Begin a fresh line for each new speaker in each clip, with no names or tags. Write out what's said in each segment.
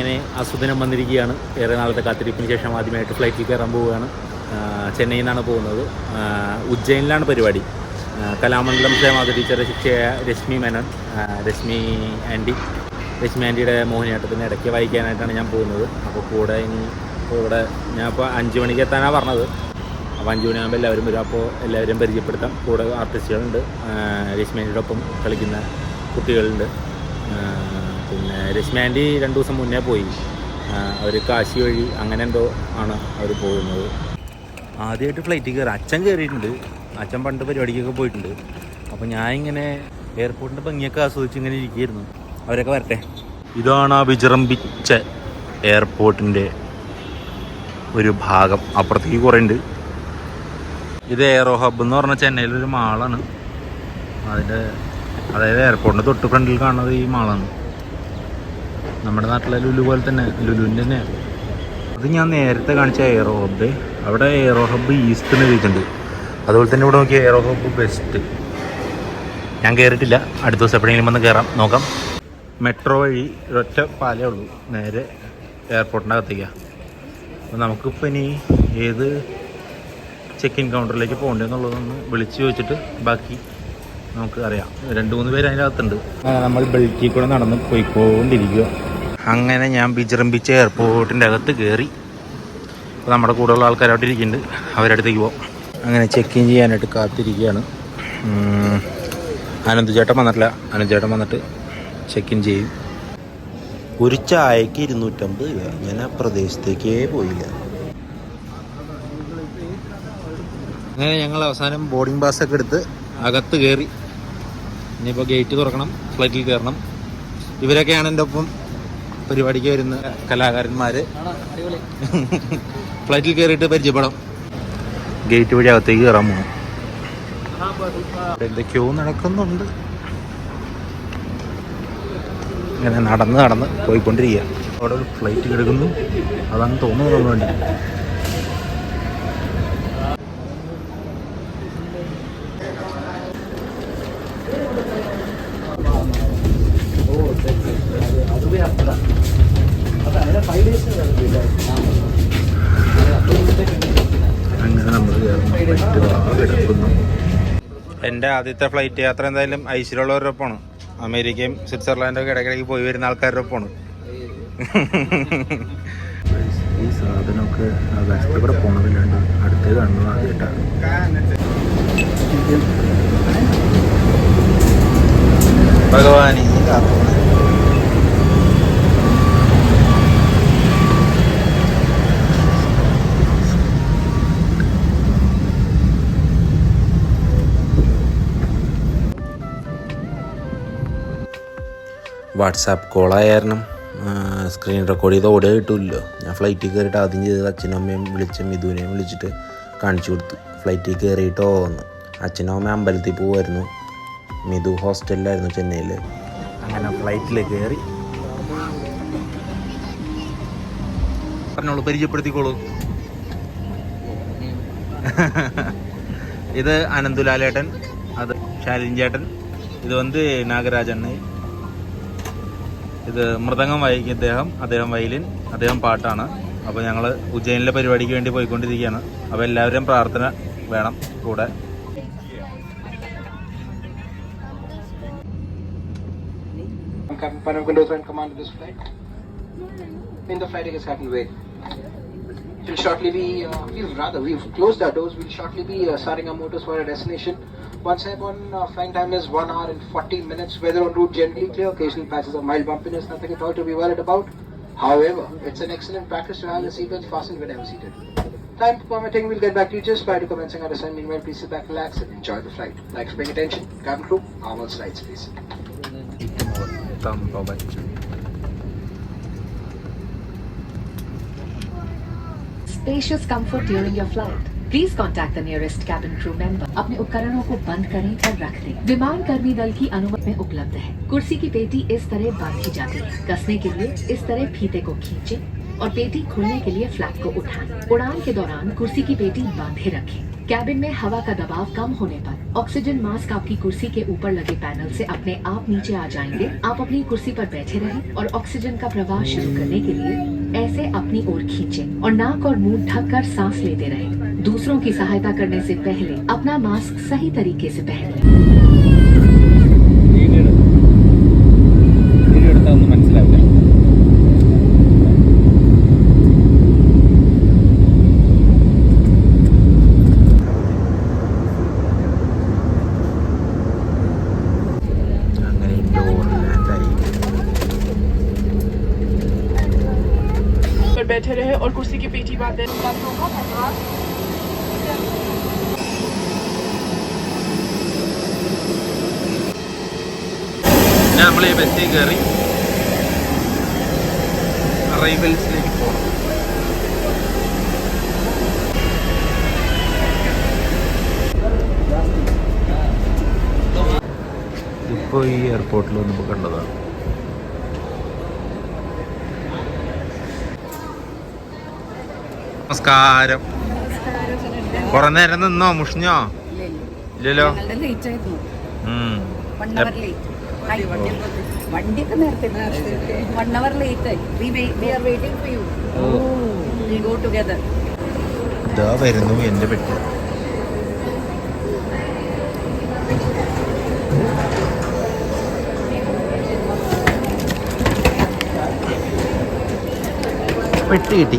അങ്ങനെ അസുദിനം വന്നിരിക്കുകയാണ്. ഏറെ നാളത്തെ കാത്തിരിപ്പിന് ശേഷം ആദ്യമായിട്ട് ഫ്ലൈറ്റിൽ കയറാൻ പോവുകയാണ്. ചെന്നൈയിൽ നിന്നാണ് പോകുന്നത്. ഉജ്ജയിനിലാണ് പരിപാടി. കലാമണ്ഡലം സേമാത ടീച്ചറെ ശിക്ഷയായ രശ്മി മേനോൻ രശ്മി ആന്റി രശ്മി ആന്റിയുടെ മോഹിനിയാട്ടത്തിന് ഇടയ്ക്ക് വായിക്കാനായിട്ടാണ് ഞാൻ പോകുന്നത്. അപ്പോൾ കൂടെ ഇനി ഇവിടെ ഞാൻ ഇപ്പോൾ അഞ്ച് മണിക്ക് എത്താനാണ് പറഞ്ഞത്. അപ്പോൾ അഞ്ച് മണിയാകുമ്പോൾ എല്ലാവരും വരും. അപ്പോൾ എല്ലാവരും പരിചയപ്പെടുത്താം. കൂടെ ആർട്ടിസ്റ്റുകളുണ്ട് രശ്മി ആന്റിയുടെ ഒപ്പം കളിക്കുന്ന കുട്ടികളുണ്ട്. പിന്നെ രശ്മി ആന്റി രണ്ട് ദിവസം മുന്നേ പോയി. അവർ കാശി വഴി അങ്ങനെ എന്തോ ആണ് അവർ പോകുന്നത്. ആദ്യമായിട്ട് ഫ്ലൈറ്റിൽ കയറി അച്ഛൻ കയറിയിട്ടുണ്ട് അച്ഛൻ പണ്ട് പരിപാടിക്കൊക്കെ പോയിട്ടുണ്ട്. അപ്പോൾ ഞാൻ ഇങ്ങനെ എയർപോർട്ടിന്റെ ഭംഗിയൊക്കെ ആസ്വദിച്ച് ഇങ്ങനെ ഇരിക്കുകയായിരുന്നു. അവരൊക്കെ വരട്ടെ. ഇതാണ് ആ വിജൃംഭിച്ച എയർപോർട്ടിന്റെ ഒരു ഭാഗം. അപ്പുറത്തേക്ക് കുറേ ഉണ്ട് ഇത് എയറോ ഹബ്ബ് എന്ന് പറഞ്ഞാൽ ചെന്നൈയിലൊരു മാളാണ് അതിന്റെ അതായത് എയർപോർട്ടിന്റെ തൊട്ട് ഫ്രണ്ടിൽ കാണുന്നത് ഈ മാളാണ് നമ്മുടെ നാട്ടിലെ ലുലു പോലെ തന്നെ ലുലുവിന്റെ തന്നെ. അത് ഞാൻ നേരത്തെ കാണിച്ച എയറോ ഹബ്ബ് അവിടെ എയറോ ഹബ്ബ് ഈസ്റ്റ് എന്ന് എഴുതിയിട്ടുണ്ട് അതുപോലെ തന്നെ ഇവിടെ നോക്കിയ എയറോ ഹബ്ബ് ബെസ്റ്റ് ഞാൻ കയറിയിട്ടില്ല അടുത്ത ദിവസം എപ്പോഴെങ്കിലും വന്ന് കയറാം നോക്കാം. മെട്രോ വഴി ഒറ്റ പാലേ ഉള്ളൂ. നേരെ എയർപോർട്ടിന്റെ അകത്തേക്കാണ് അപ്പോൾ നമുക്കിപ്പോൾ ഇനി ഏത് ചെക്ക് ഇൻ കൗണ്ടറിലേക്ക് പോകേണ്ടതെന്നുള്ളതൊന്ന് വിളിച്ച് ചോദിച്ചിട്ട് ബാക്കി നമുക്ക് അറിയാം. രണ്ട് മൂന്ന് പേര് അതിന്റെ അകത്തുണ്ട് നമ്മൾ ബെൽറ്റിൽ കൂടെ നടന്ന് പോയിക്കൊണ്ടിരിക്കുക അങ്ങനെ ഞാൻ വിജൃംഭിച്ച എയർപോർട്ടിന്റെ അകത്ത് കയറി അപ്പോൾ നമ്മുടെ കൂടെയുള്ള ആൾക്കാർ അവിടെ ഇരിക്കുന്നുണ്ട്. അടുത്തേക്ക് പോകാം അങ്ങനെ ചെക്ക് ഇൻ ചെയ്യാനായിട്ട് കാത്തിരിക്കുകയാണ്. ഉം. അനന്ത് ചേട്ടൻ വന്നിട്ടില്ല. അനന്ത് ചേട്ടൻ വന്നിട്ട് ചെക്ക് ഇൻ ചെയ്യും.
ഒരു ചായക്ക് ഇരുന്നൂറ്റമ്പത് രൂപ. ഞാൻ ആ പ്രദേശത്തേക്കേ പോയില്ല.
അങ്ങനെ ഞങ്ങൾ അവസാനം ബോർഡിംഗ് പാസ് ഒക്കെ എടുത്ത് അകത്ത് കയറി ഇനിയിപ്പോൾ ഗേറ്റ് തുറക്കണം ഫ്ലൈറ്റിൽ കയറണം ഇവരൊക്കെയാണ് എന്റെ ഒപ്പം പരിപാടിക്ക് വരുന്ന കലാകാരന്മാര്. ഫ്ലൈറ്റിൽ കയറിയിട്ട് പരിചയപ്പെടാം. ഗേറ്റ് വഴി അകത്തേക്ക് കയറാൻ പോകണം എന്തൊക്കെയോ നടക്കുന്നുണ്ട്. ഇങ്ങനെ നടന്ന് നടന്ന് പോയിക്കൊണ്ടിരിക്കുക. അവിടെ ഒരു ഫ്ലൈറ്റ് കിടക്കുന്നു. അതാണ് തോന്നുന്നത് നമ്മൾ വേണ്ടി അങ്ങനെ നമ്മൾ കിടക്കുന്നു എന്റെ ആദ്യത്തെ ഫ്ലൈറ്റ് യാത്ര എന്തായാലും ഐശ്വര്യമുള്ളവരുടെ ഒപ്പമാണ് അമേരിക്കയും സ്വിറ്റ്സർലാൻഡും ഒക്കെ ഇടയ്ക്കിടയ്ക്ക് പോയി വരുന്ന ആൾക്കാരുടെ ഒപ്പമാണ് ഈ സാധനമൊക്കെ ആകാശത്തൂടെ പോണതില്ലാണ്ട് അടുത്ത് കാണുന്നത് ആദ്യമായിട്ടാണ് ഭഗവാൻ
വാട്സാപ്പ് കോളായ സ്ക്രീൻ റെക്കോർഡ് ചെയ്ത് ഓടിയ കിട്ടില്ലല്ലോ ഞാൻ ഫ്ലൈറ്റിൽ കയറിയിട്ട് ആദ്യം ചെയ്തത് അച്ഛനും അമ്മയും വിളിച്ച് മിഥുനെയും വിളിച്ചിട്ട് കാണിച്ചു കൊടുത്തു. ഫ്ലൈറ്റിൽ കയറിയിട്ടോ എന്ന്. അച്ഛനും അമ്മയും അമ്പലത്തിൽ പോകുമായിരുന്നു മിഥു ഹോസ്റ്റലിലായിരുന്നു ചെന്നൈയിൽ
അങ്ങനെ ഫ്ലൈറ്റിൽ കയറി പറഞ്ഞോളൂ പരിചയപ്പെടുത്തിക്കോളൂ. ഇത് അനന്തുലാലേട്ടൻ അത് ശാലിൻ ചേട്ടൻ ഇത് വന്ന് നാഗരാജൻ ഇത് മൃദംഗം വായിക്കും ഇദ്ദേഹം അദ്ദേഹം വയലിൻ അദ്ദേഹം പാട്ടാണ് അപ്പോൾ ഞങ്ങൾ ഉജ്ജയിനിലെ പരിപാടിക്ക് വേണ്ടി പോയിക്കൊണ്ടിരിക്കുകയാണ് അപ്പോൾ എല്ലാവരും പ്രാർത്ഥന വേണം കൂടെ
Captain Panam Mendoza command of this flight. In the flight, is Captain Wade. We'll shortly be, uh, we'll rather, we've closed our doors. We'll shortly be uh, starting our motors for our destination. Once upon uh, flying time is 1 hour and 40 minutes. Weather on route generally clear. Occasional patches of mild bumpiness, nothing at all to be worried about. However, it's an excellent practice to have the seatbelt fastened whenever seated. Time permitting, we'll get back to you just prior to commencing our descent. Meanwhile, please sit back, relax, and enjoy the flight. Thanks for paying attention. Cabin crew, normal slides, please.
Spacious comfort during your flight. Please contact the nearest cabin crew member. अपने उपकरणों को बंद करें और रख दें। विमान कर्मी दल की अनुमति में उपलब्ध है कुर्सी की पेटी इस तरह बांधी जाती है कसने के लिए इस तरह फीते को खींचे और पेटी खोलने के लिए फ्लैप को उठाएँ। उड़ान के दौरान कुर्सी की पेटी बांधे रखें कैबिन में हवा का दबाव कम होने पर ऑक्सीजन मास्क आपकी कुर्सी के ऊपर लगे पैनल से अपने आप नीचे आ जाएँगे आप अपनी कुर्सी पर बैठे रहें और ऑक्सीजन का प्रवाह शुरू करने के लिए ऐसे अपनी ओर खींचें और नाक और मुँह ढककर सांस लेते रहें दूसरों की सहायता करने से पहले अपना मास्क सही तरीके से पहन
നമ്മൾ ഈ ബസ്സിൽ കയറി അറൈവൽസിലേക്ക് പോകണം ഇപ്പോൾ ഈ എയർപോർട്ടിൽ നമുക്ക് കണ്ടതാണ് നമസ്കാരം. കുറെ നേരം നിന്നോ മുഷിഞ്ഞോ? ഇല്ലല്ലോ?
വണ്ടിയൊക്കെ നേരത്തെ വൺ അവർ ലേറ്റ് ആയി we are waiting for you we go together
ഇതാ വരുന്നു എന്റെ പെട്ടി. പെട്ടി കിട്ടി.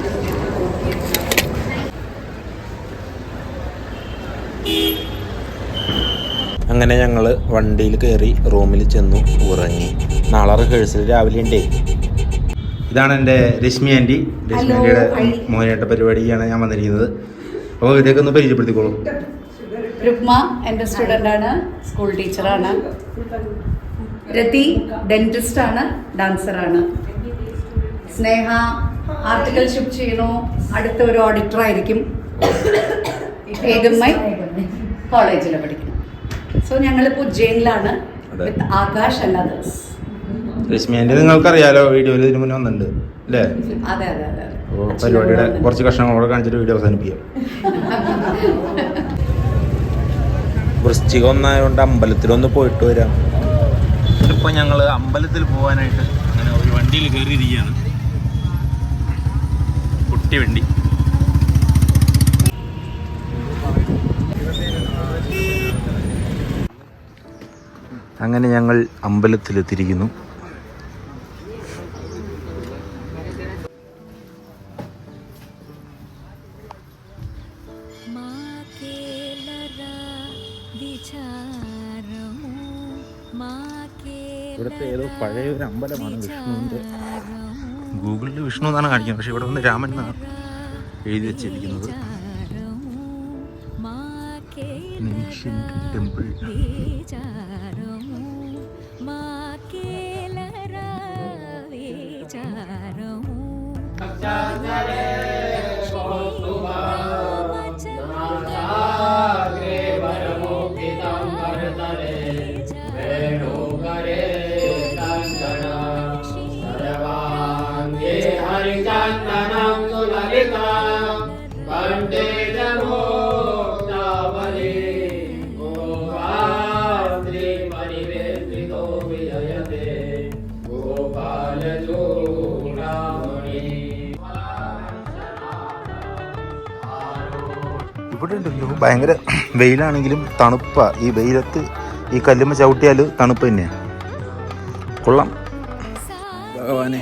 അങ്ങനെ ഞങ്ങൾ വണ്ടിയിൽ കയറി റൂമിൽ ചെന്നു ഉറങ്ങി. നാളെ റിഹേഴ്സൽ രാവിലെ ഉണ്ടേ ഇതാണ് എന്റെ രശ്മി ആന്റി. രശ്മി ആന്റിയുടെ മോനായിട്ട് പരിപാടിയാണ് ഞാൻ വന്നിരിക്കുന്നത്. അപ്പോൾ ഇതൊക്കെ ഒന്ന് പരിചയപ്പെടുത്തിക്കോളൂ.
രുക്മ എന്റെ സ്റ്റുഡന്റ് ആണ്. സ്കൂൾ ടീച്ചറാണ് രതി ഡെന്റിസ്റ്റ് ആണ്. ഡാൻസറാണ് സ്നേഹ ആർട്ടിക്കൽഷിപ്പ് ചെയ്യുന്നു. അടുത്ത ഒരു ഓഡിറ്റർ ആയിരിക്കും. ഏകമ്മ കോളേജിൽ പഠിക്കുന്നു സോ ഞങ്ങളിപ്പോൾ ഉജ്ജയിനിലാണ്. വിത്ത് ആകാശ് ആൻഡ് അതേഴ്സ്
നിങ്ങൾക്കറിയാലോ വീഡിയോയിൽ ഇതിനു മുന്നേ വന്നിട്ടുണ്ട് അല്ലേ?
അതെ അതെ അതെ.
പരിപാടിയുടെ കുറച്ച് കഷ്ണങ്ങളോടെ കാണിച്ചിട്ട് വീഡിയോ അവസാനിപ്പിക്കാം. വൃശ്ചികം ഒന്നായതുകൊണ്ട് അമ്പലത്തിലൊന്ന് പോയിട്ട് വരാം.
ഇപ്പൊ ഞങ്ങൾ അമ്പലത്തിൽ പോകാനായിട്ട് അങ്ങനെ ഒരു വണ്ടിയിൽ കയറിയിരിക്കുകയാണ് കുട്ടി വണ്ടി.
അങ്ങനെ ഞങ്ങൾ അമ്പലത്തിലെത്തിയിരിക്കുന്നു.
ഇവിടുത്തെ ഏതോ പഴയ ഒരു അമ്പലമാണ് വിഷ്ണുവിന്റെ.
ഗൂഗിളിൽ വിഷ്ണു എന്നാണ് കാണിക്കുന്നത്. പക്ഷെ ഇവിടെ വന്ന് രാമൻ എന്നാണ് എഴുതി വെച്ചിരിക്കുന്നത്. Ancient Yeah, yeah, yeah. ഇവിടെ ഉണ്ടല്ലോ ഭയങ്കര വെയിലാണെങ്കിലും തണുപ്പാണ് ഈ വെയിലത്ത് ഈ കല്ലുമ്മ ചവിട്ടിയാൽ തണുപ്പ് തന്നെയാണ് കൊള്ളാം. ഭഗവാനെ.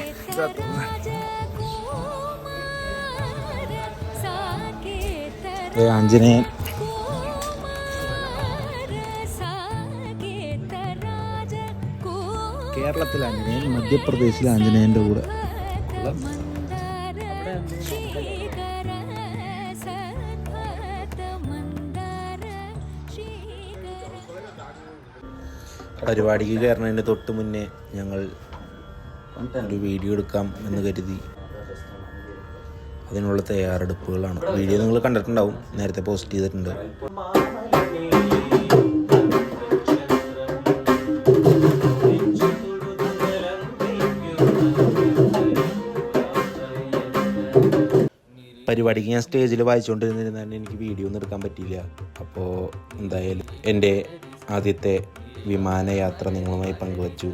ആഞ്ജനേയൻ കേരളത്തിലെ ആഞ്ജനേയൻ മധ്യപ്രദേശിലെ ആഞ്ജനേയന്റെ കൂടെ. പരിപാടിക്ക് കയറുന്നതിന് തൊട്ട് മുന്നേ ഞങ്ങൾ ഒരു വീഡിയോ എടുക്കാം എന്ന് കരുതി. അതിനുള്ള തയ്യാറെടുപ്പുകളാണ്. വീഡിയോ നിങ്ങൾ കണ്ടിട്ടുണ്ടാവും. നേരത്തെ പോസ്റ്റ് ചെയ്തിട്ടുണ്ട്.
പരിപാടിക്ക് ഞാൻ സ്റ്റേജിൽ വായിച്ചുകൊണ്ടിരുന്നിരുന്നാൽ എനിക്ക് വീഡിയോ ഒന്നും എടുക്കാൻ പറ്റിയില്ല. അപ്പോൾ എന്തായാലും എന്റെ ആദ്യത്തെ വിമാനയാത്ര നിങ്ങളുമായി പങ്കുവച്ചു.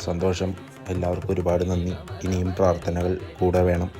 സന്തോഷം. എല്ലാവർക്കും ഒരുപാട് നന്ദി. ഇനിയും പ്രാർത്ഥനകൾ കൂടെ വേണം.